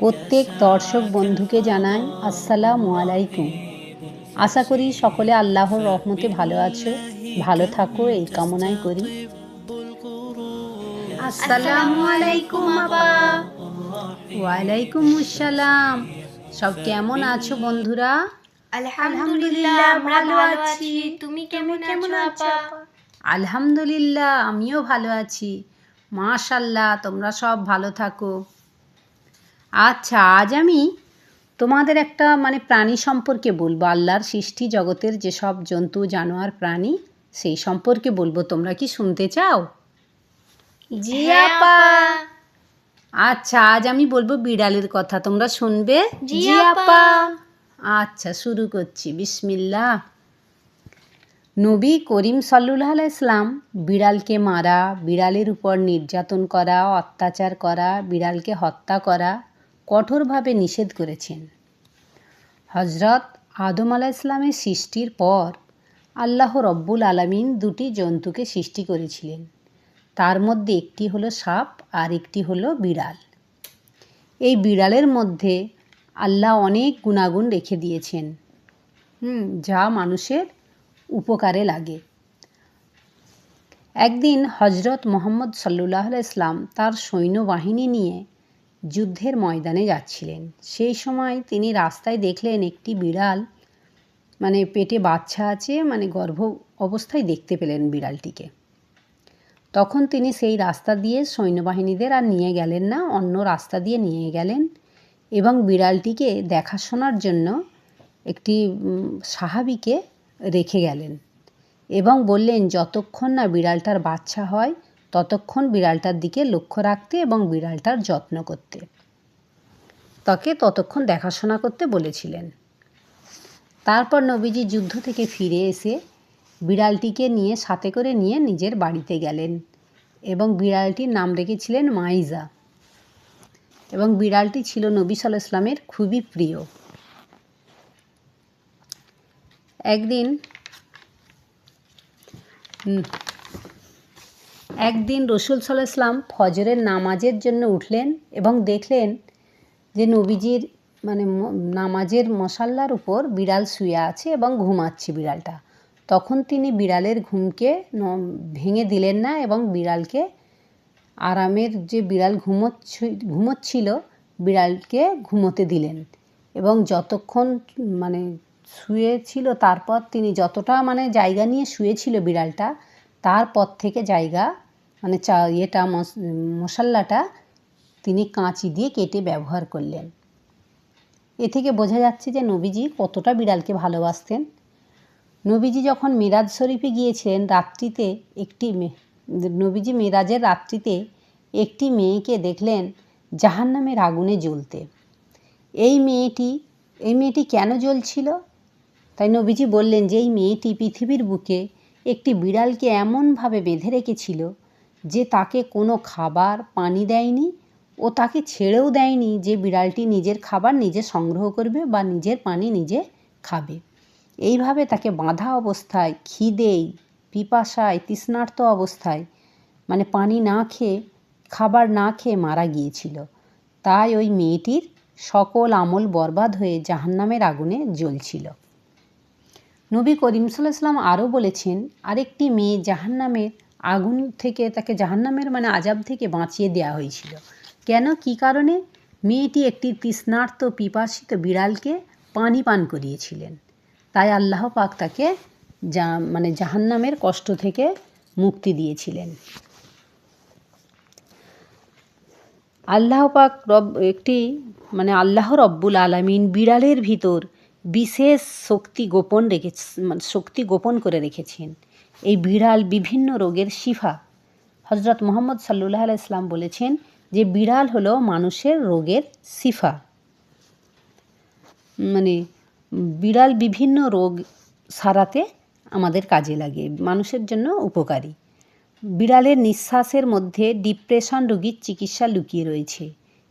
প্রত্যেক দর্শক বন্ধুকে জানাই আসসালামু আলাইকুম। আশা করি সকলে আল্লাহর রহমতে ভালো আছো ভালো থাকো এই কামনাই করি। আসসালামু আলাইকুম আপা। ওয়ালাইকুম আসসালাম সব কেমন আছো বন্ধুরা? আলহামদুলিল্লাহ আমরা ভালো আছি। তুমি কেমন কেমন আপা? আলহামদুলিল্লাহ আমিও ভালো আছি। মাশাল্লাহ তোমরা সব ভালো থাকো। আচ্ছা আজ আমি তোমাদের একটা মানে প্রাণী সম্পর্কে বলব। আল্লাহর সৃষ্টি জগতের যেসব জন্তু জানোয়ার প্রাণী সেই সম্পর্কে বলব। তোমরা কি শুনতে চাও? জি আপা আচ্ছা আজ আমি বলব বিড়ালের কথা। তোমরা শুনবে? জি আপা। আচ্ছা শুরু করছি। বিসমিল্লাহ। নবী করিম সাল্লুল্লাহ ইসলাম বিড়ালকে মারা বিড়ালের উপর নির্যাতন করা অত্যাচার করা বিড়ালকে হত্যা করা কঠোরভাবে নিষেধ করেছেন। হজরত আদম আলা ইসলামের সৃষ্টির পর আল্লাহ রব্বুল আলামিন দুটি জন্তুকে সৃষ্টি করেছিলেন। তার মধ্যে একটি হলো সাপ আর একটি হলো বিড়াল। এই বিড়ালের মধ্যে আল্লাহ অনেক গুণাগুণ রেখে দিয়েছেন। হুম, যা মানুষের উপকারে লাগে। একদিন হজরত মোহাম্মদ সাল্লুল্লাহ ইসলাম তার সৈন্যবাহিনী নিয়ে যুদ্ধের ময়দানে যাচ্ছিলেন। সেই সময় তিনি রাস্তায় দেখলেন একটি বিড়াল মানে পেটে বাচ্চা আছে মানে গর্ভ অবস্থায় দেখতে পেলেন বিড়ালটিকে। তখন তিনি সেই রাস্তা দিয়ে সৈন্যবাহিনীদের আর নিয়ে গেলেন না, অন্য রাস্তা দিয়ে নিয়ে গেলেন এবং বিড়ালটিকে দেখাশোনার জন্য একটি সাহাবিকে রেখে গেলেন এবং বললেন, যতক্ষণ না বিড়ালটার বাচ্চা হয় ততক্ষণ বিড়ালটার দিকে লক্ষ্য রাখতে এবং বিড়ালটার যত্ন করতে। তাকে ততক্ষণ দেখাশোনা করতে বলেছিলেন। তারপর নবীজি যুদ্ধ থেকে ফিরে এসে বিড়ালটিকে নিয়ে সাথে করে নিয়ে নিজের বাড়িতে গেলেন এবং বিড়ালটির নাম রেখেছিলেন মাইজা। এবং বিড়ালটি ছিল নবী সাল্লাহ ইসলামের খুবই প্রিয়। একদিন একদিন রসুল সাল্লাহ ইসলাম ফজরের নামাজের জন্য উঠলেন এবং দেখলেন যে নবীজির মানে নামাজের মশাল্লার উপর বিড়াল শুয়ে আছে এবং ঘুমাচ্ছে বিড়ালটা। তখন তিনি বিড়ালের ঘুমকে ভেঙে দিলেন না এবং বিড়ালকে আরামের যে বিড়াল ঘুমোচ্ছ, ঘুমোচ্ছিল, বিড়ালকে ঘুমোতে দিলেন এবং যতক্ষণ মানে শুয়েছিল, তারপর তিনি যতটা মানে জায়গা নিয়ে শুয়েছিল বিড়ালটা, তারপর থেকে জায়গা মানে চা, ইয়েটা মশ- মশাল্লাটা তিনি কাঁচি দিয়ে কেটে ব্যবহার করলেন। এ থেকে বোঝা যাচ্ছে যে নবীজি কতটা বিড়ালকে ভালোবাসতেন। নবীজি যখন মিরাজ শরীফে গিয়েছিলেন রাত্রিতে একটি নবীজি মিরাজের রাত্রিতে একটি মেয়েকে দেখলেন জাহান্নামের আগুনে জ্বলতে। এই মেয়েটি এই মেয়েটি কেন জ্বলছিল? তাই নবীজি বললেন যে, এই মেয়েটি পৃথিবীর বুকে একটি বিড়ালকে এমনভাবে বেঁধে রেখেছিল যে তাকে কোনো খাবার পানি দেয়নি ও তাকে ছেড়েও দেয়নি যে বিড়ালটি নিজের খাবার নিজে সংগ্রহ করবে বা নিজের পানি নিজে খাবে। এইভাবে তাকে বাঁধা অবস্থায়, খিদেই, পিপাসায়, তৃষ্ণার্ত অবস্থায় মানে পানি না খেয়ে, খাবার না খেয়ে মারা গিয়েছিল। তাই ওই মেয়েটির সকল আমল বরবাদ হয়ে জাহান্নামের আগুনে জ্বলছিল। নবী করিম ইসলাম আরও বলেছেন, আরেকটি মেয়ে জাহান্নামের আগুন থেকে তাকে জাহান্নামের মানে আজাব থেকে বাঁচিয়ে দেওয়া হয়েছিল। কেন? কি কারণে? মেয়েটি একটি তৃষ্ণার্ত পিপাসিত বিড়ালকে পানি পান করিয়েছিলেন। তাই আল্লাহ পাক তাকে যা মানে জাহান্নামের কষ্ট থেকে মুক্তি দিয়েছিলেন। আল্লাহ পাক রব, একটি মানে আল্লাহ রব্বুল আলামিন বিড়ালের ভিতর বিশেষ শক্তি গোপন রেখে মানে শক্তি গোপন করে রেখেছেন। এই বিড়াল বিভিন্ন রোগের শিফা। হজরত মোহাম্মদ সাল্লুল্লাহ ইসলাম বলেছেন যে বিড়াল হলো মানুষের রোগের শিফা। মানে বিড়াল বিভিন্ন রোগ সারাতে আমাদের কাজে লাগে, মানুষের জন্য উপকারী। বিড়ালের নিঃশ্বাসের মধ্যে ডিপ্রেশন রোগীর চিকিৎসা লুকিয়ে রয়েছে।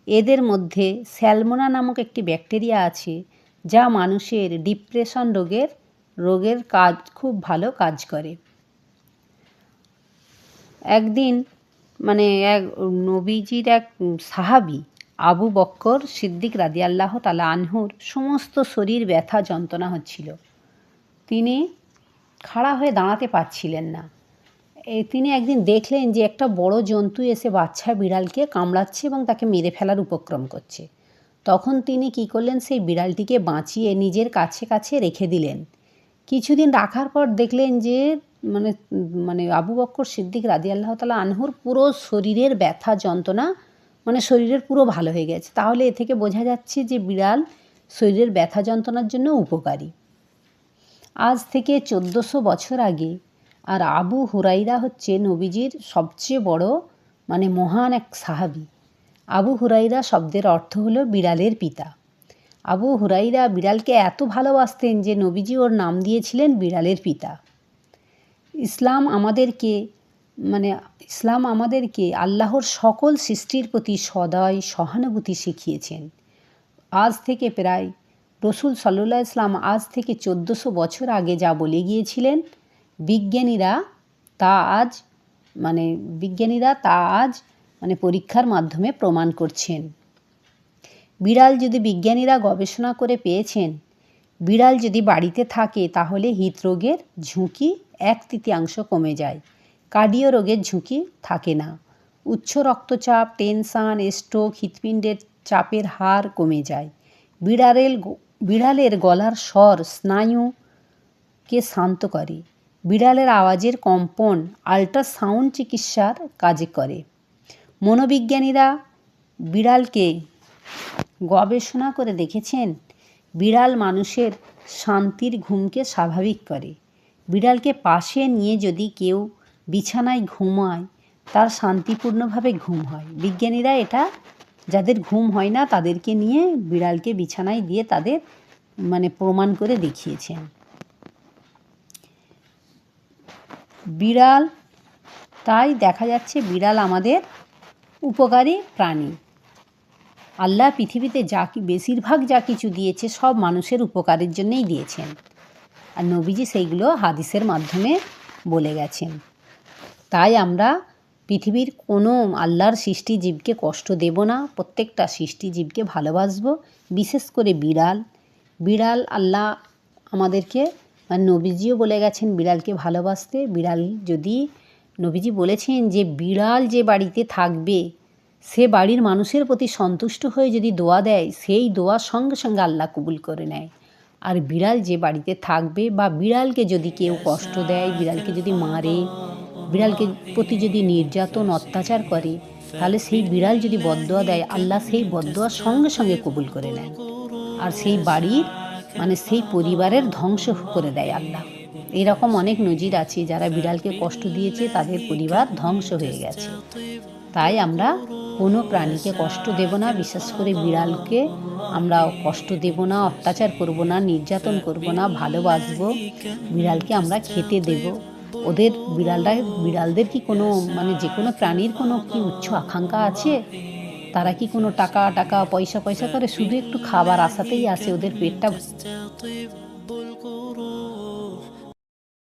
এদের মধ্যে স্যালমোনা নামক একটি ব্যাকটেরিয়া আছে, যা মানুষের ডিপ্রেশন রোগের রোগের কাজ, খুব ভালো কাজ করে। একদিন মানে এক নবীজির এক সাহাবি, আবু বক্কর সিদ্দিক রাদি আল্লাহ তালা আনহুর সমস্ত শরীর ব্যথা, যন্ত্রণা হচ্ছিল। তিনি খাড়া হয়ে দাঁড়াতে পারছিলেন না। তিনি একদিন দেখলেন যে একটা বড় জন্তু এসে বাচ্চা বিড়ালকে কামড়াচ্ছে এবং তাকে মেরে ফেলার উপক্রম করছে। তখন তিনি কী করলেন, সেই বিড়ালটিকে বাঁচিয়ে নিজের কাছে কাছে রেখে দিলেন। কিছুদিন রাখার পর দেখলেন যে মানে মানে আবু বক্কর সিদ্দিক রাদি আল্লাহ তালা আনহুর পুরো শরীরের ব্যথা, যন্ত্রণা মানে শরীরের পুরো ভালো হয়ে গেছে। তাহলে এ থেকে বোঝা যাচ্ছে যে বিড়াল শরীরের ব্যথা, যন্ত্রণার জন্য উপকারী। আজ থেকে চোদ্দোশো বছর আগে আর আবু হুরাইরা হচ্ছে নবীজির সবচেয়ে বড় মানে মহান এক সাহাবি। আবু হুরাইরা শব্দের অর্থ হলো বিড়ালের পিতা। আবু হুরাইরা বিড়ালকে এত ভালোবাসতেন যে নবীজি ওর নাম দিয়েছিলেন বিড়ালের পিতা। ইসলাম আমাদেরকে মানে ইসলাম আমাদেরকে আল্লাহর সকল সৃষ্টির প্রতি সদয়, সহানুভূতি শিখিয়েছেন। আজ থেকে প্রায় রসুল সাল্লাহ ইসলাম আজ থেকে চোদ্দোশো বছর আগে যা বলে গিয়েছিলেন, বিজ্ঞানীরা তা আজ মানে বিজ্ঞানীরা তা আজ মানে পরীক্ষার মাধ্যমে প্রমাণ করছেন। বিড়াল যদি বিজ্ঞানীরা গবেষণা করে পেয়েছেন, বিড়াল যদি বাড়িতে থাকে তাহলে হৃদরোগের ঝুঁকি এক তৃতীয়াংশ কমে যায়। কার্ডিও রোগের ঝুঁকি থাকে না। উচ্চ রক্তচাপ, টেনশান, স্ট্রোক, হৃৎপিণ্ডের চাপের হার কমে যায়। বিড়ালের বিড়ালের গলার স্বর স্নায়ুকে শান্ত করে। বিড়ালের আওয়াজের কম্পন আল্ট্রাসাউন্ড চিকিৎসার কাজে করে। মনোবিজ্ঞানীরা বিড়ালকে গবেষণা করে দেখেছেন, বিড়াল মানুষের শান্তির ঘুমকে স্বাভাবিক করে। বিড়ালকে পাশে নিয়ে যদি কেউ বিছানায় ঘুমায়, তার শান্তিপূর্ণভাবে ঘুম হয়। বিজ্ঞানীরা এটা, যাদের ঘুম হয় না, তাদেরকে নিয়ে বিড়ালকে বিছানায় দিয়ে তাদের মানে প্রমাণ করে দেখিয়েছেন। বিড়াল, তাই দেখা যাচ্ছে বিড়াল আমাদের উপকারী প্রাণী। আল্লাহ পৃথিবীতে যা বেশিরভাগ যা কিছু দিয়েছে, সব মানুষের উপকারের জন্যেই দিয়েছেন। আর নবীজি সেইগুলো হাদিসের মাধ্যমে বলে গেছেন। তাই আমরা পৃথিবীর কোনো আল্লাহর সৃষ্টি জীবকে কষ্ট দেব না, প্রত্যেকটা সৃষ্টি জীবকে ভালোবাসব, বিশেষ করে বিড়াল। বিড়াল আল্লাহ আমাদেরকে মানে নবীজিও বলে গেছেন বিড়ালকে ভালোবাসতে। বিড়াল যদি, নবীজি বলেছেন যে বিড়াল যে বাড়িতে থাকবে, সে বাড়ির মানুষের প্রতি সন্তুষ্ট হয়ে যদি দোয়া দেয়, সেই দোয়ার সঙ্গে সঙ্গে আল্লাহ কবুল করে নেয়। আর বিড়াল যে বাড়িতে থাকবে বা বিড়ালকে যদি কেউ কষ্ট দেয় বিড়ালকে যদি মারে বিড়ালকে প্রতি যদি নির্যাতন অত্যাচার করে তাহলে সেই বিড়াল যদি বদদোয়া দেয় আল্লাহ সেই বদদোয়ার সঙ্গে সঙ্গে কবুল করে নেন আর সেই বাড়ির মানে সেই পরিবারের ধ্বংস করে দেয় আল্লাহ। এরকম অনেক নজির আছে যারা বিড়ালকে কষ্ট দিয়েছে তাদের পরিবার ধ্বংস হয়ে গেছে। তাই আমরা কোনো প্রাণীকে কষ্ট দেব না, বিশেষ করে বিড়ালকে। আমরা কষ্ট দেব না, অত্যাচার করব না, নির্যাতন করব না, ভালোবাসবো। বিড়ালকে আমরা খেতে দেব। ওদের বিড়ালরা বিড়ালদের কি কোনো মানে যে কোনো প্রাণীর কোনো কি উচ্চ আকাঙ্ক্ষা আছে? তারা কি কোনো টাকা টাকা, পয়সা পয়সা করে শুধু একটু খাবার আশাতেই আসে ওদের পেটটা